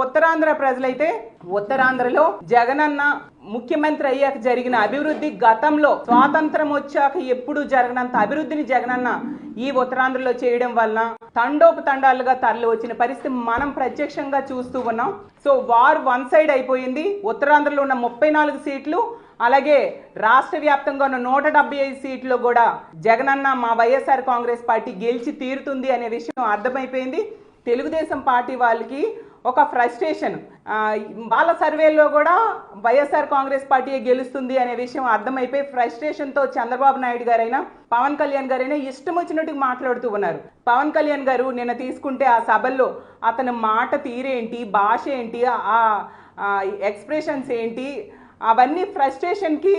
ఉత్తరాంధ్ర ప్రజలైతే ఉత్తరాంధ్రలో జగనన్న ముఖ్యమంత్రి అయ్యాక జరిగిన అభివృద్ధి గతంలో స్వాతంత్రం వచ్చాక ఎప్పుడు జరగనంత అభివృద్ధిని జగనన్న ఈ ఉత్తరాంధ్రలో చేయడం వలన తండోపు తండాలుగా తరలి వచ్చిన పరిస్థితి మనం ప్రత్యక్షంగా చూస్తూ ఉన్నాం. సో వార్ వన్ సైడ్ అయిపోయింది. ఉత్తరాంధ్రలో ఉన్న ముప్పై నాలుగు సీట్లు అలాగే రాష్ట్ర వ్యాప్తంగా ఉన్న నూట డెబ్బై ఐదు సీట్లు కూడా జగనన్న మా వైఎస్ఆర్ కాంగ్రెస్ పార్టీ గెలిచి తీరుతుంది అనే విషయం అర్థమైపోయింది. తెలుగుదేశం పార్టీ వాళ్ళకి ఒక ఫ్రస్ట్రేషన్ వాళ్ళ సర్వేలో కూడా వైఎస్ఆర్ కాంగ్రెస్ పార్టీ గెలుస్తుంది అనే విషయం అర్థమైపోయి ఫ్రస్ట్రేషన్తో చంద్రబాబు నాయుడు గారైనా పవన్ కళ్యాణ్ గారైనా ఇష్టం వచ్చినట్టుగా మాట్లాడుతూ ఉన్నారు. పవన్ కళ్యాణ్ గారు నిన్న తీసుకుంటే ఆ సభల్లో అతని మాట తీరేంటి భాష ఏంటి ఆ ఎక్స్ప్రెషన్స్ ఏంటి అవన్నీ ఫ్రస్ట్రేషన్కి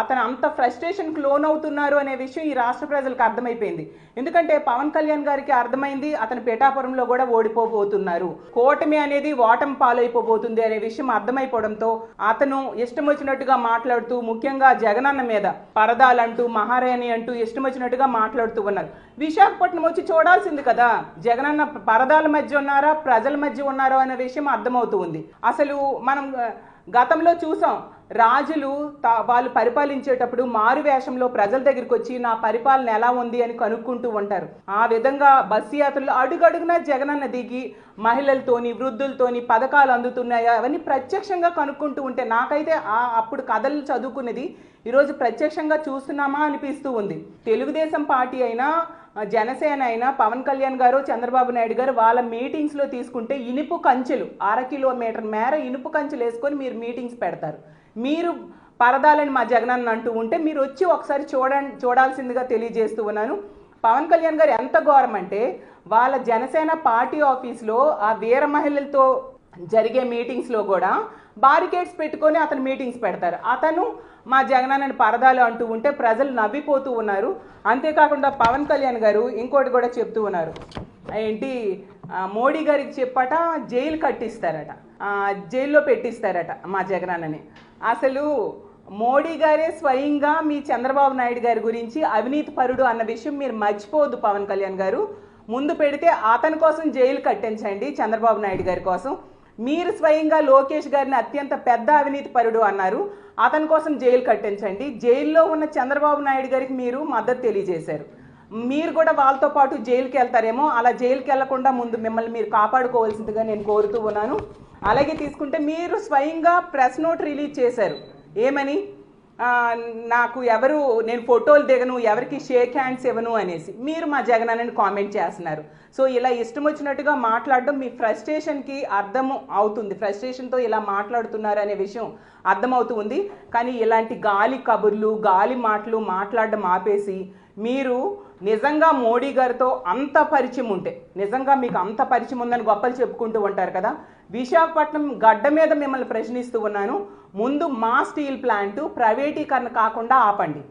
అతను అంత ఫ్రస్ట్రేషన్కి లోన్ అవుతున్నారు అనే విషయం ఈ రాష్ట్ర ప్రజలకు అర్థమైపోయింది. ఎందుకంటే పవన్ కళ్యాణ్ గారికి అర్థమైంది అతను పేటాపురంలో కూడా ఓడిపోబోతున్నారు. కూటమి అనేది ఓటమి పాలైపోబోతుంది అనే విషయం అర్థమైపోవడంతో అతను ఇష్టం వచ్చినట్టుగా మాట్లాడుతూ ముఖ్యంగా జగనన్న మీద పరదాలంటూ మహారాణి అంటూ ఇష్టం వచ్చినట్టుగా మాట్లాడుతూ ఉన్నారు. విశాఖపట్నం వచ్చి చూడాల్సింది కదా జగనన్న పరదాల మధ్య ఉన్నారా ప్రజల మధ్య ఉన్నారా అనే విషయం అర్థమవుతూ ఉంది. అసలు మనం గతంలో చూసాం రాజులు వాళ్ళు పరిపాలించేటప్పుడు మారు వేషంలో ప్రజల దగ్గరికి వచ్చి నా పరిపాలన ఎలా ఉంది? అని కనుక్కుంటూ ఉంటారు. ఆ విధంగా బస్సు యాత్రలు అడుగడుగున జగనన్న దిగి మహిళలతోని వృద్ధులతోని పథకాలు అందుతున్నాయా అవన్నీ ప్రత్యక్షంగా కనుక్కుంటూ ఉంటే నాకైతే ఆ అప్పుడు కథలు చదువుకున్నది ఈరోజు ప్రత్యక్షంగా చూస్తున్నామా అనిపిస్తూ ఉంది. తెలుగుదేశం పార్టీ అయినా జనసేన అయినా పవన్ కళ్యాణ్ గారు చంద్రబాబు నాయుడు గారు వాళ్ళ మీటింగ్స్లో తీసుకుంటే ఇనుపు కంచెలు అర కిలోమీటర్ మేర ఇనుపు కంచెలు వేసుకొని మీరు మీటింగ్స్ పెడతారు. మీరు పరదాలని మా జగనన్న అంటూ ఉంటే మీరు వచ్చి ఒకసారి చూడండి చూడాల్సిందిగా తెలియజేస్తూ ఉన్నాను. పవన్ కళ్యాణ్ గారు ఎంత ఘోరం అంటే వాళ్ళ జనసేన పార్టీ ఆఫీస్లో ఆ వీర మహిళలతో జరిగే మీటింగ్స్లో కూడా బారికేడ్స్ పెట్టుకొని అతను మీటింగ్స్ పెడతారు. అతను మా జగనన్న పరదాలు అంటూ ఉంటే ప్రజలు నవ్విపోతూ ఉన్నారు. అంతేకాకుండా పవన్ కళ్యాణ్ గారు ఇంకోటి కూడా చెప్తూ ఉన్నారు. ఏంటి? మోడీ గారికి చెప్పట జైలు కట్టిస్తారట. జైల్లో పెట్టిస్తారట మా జగనన్నని. అసలు మోడీ గారే స్వయంగా మీ చంద్రబాబు నాయుడు గారి గురించి అవినీతి పరుడు అన్న విషయం మీరు మర్చిపోవద్దు పవన్ కళ్యాణ్ గారు. ముందు పెడితే అతని కోసం జైలు కట్టించండి చంద్రబాబు నాయుడు గారి కోసం. మీరు స్వయంగా లోకేష్ గారిని అత్యంత పెద్ద అవినీతి పరుడు అన్నారు. అతని కోసం జైలు కట్టించండి. జైల్లో ఉన్న చంద్రబాబు నాయుడు గారికి మీరు మద్దతు తెలియజేశారు. మీరు కూడా వాళ్ళతో పాటు జైలుకి వెళ్తారేమో అలా జైలుకి వెళ్ళకుండా ముందు మిమ్మల్ని మీరు కాపాడుకోవాల్సిందిగా నేను కోరుతూ ఉన్నాను. అలాగే తీసుకుంటే మీరు స్వయంగా ప్రెస్ నోట్ రిలీజ్ చేశారు. ఏమని? నాకు ఎవరు నేను ఫోటోలు దిగను ఎవరికి షేక్ హ్యాండ్స్ ఇవ్వను అనేసి. మీరు మా జగన్ అని కామెంట్ చేస్తున్నారు. సో ఇలా ఇష్టం వచ్చినట్టుగా మాట్లాడడం మీ ఫ్రస్ట్రేషన్కి అర్థం అవుతుంది. ఫ్రస్ట్రేషన్తో ఇలా మాట్లాడుతున్నారు అనే విషయం అర్థమవుతూ ఉంది. కానీ ఇలాంటి గాలి కబుర్లు గాలి మాటలు మాట్లాడడం ఆపేసి మీరు నిజంగా మోడీ గారితో అంత పరిచయం ఉంటే నిజంగా మీకు అంత పరిచయం ఉందని గొప్పలు చెప్పుకుంటూ ఉంటారు కదా విశాఖపట్నం గడ్డ మీద మిమ్మల్ని ప్రశ్నిస్తూ ఉన్నాను ముందు మా స్టీల్ ప్లాంట్ ప్రైవేటీకరణ కాకుండా ఆపండి.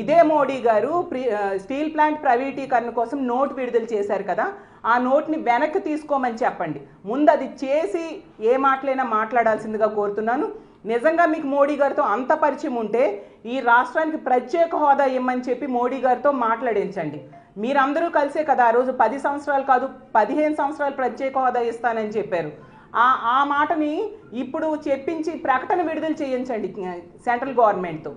ఇదే మోడీ గారు ప్రి స్టీల్ ప్లాంట్ ప్రైవేటీకరణ కోసం నోట్ విడుదల చేశారు కదా ఆ నోట్ని వెనక్కి తీసుకోమని చెప్పండి. ముందు అది చేసి ఏ మాటలైనా మాట్లాడాల్సిందిగా కోరుతున్నాను. నిజంగా మీకు మోడీ గారితో అంత పరిచయం ఉంటే ఈ రాష్ట్రానికి ప్రత్యేక హోదా ఇమ్మని చెప్పి మోడీ గారితో మాట్లాడించండి. మీరందరూ కలిసే కదా ఆ రోజు పది సంవత్సరాలు కాదు పదిహేను సంవత్సరాలు ప్రత్యేక హోదా ఇస్తానని చెప్పారు. ఆ ఆ మాటని ఇప్పుడు చెప్పించి ప్రకటన విడుదల చేయించండి సెంట్రల్ గవర్నమెంట్తో.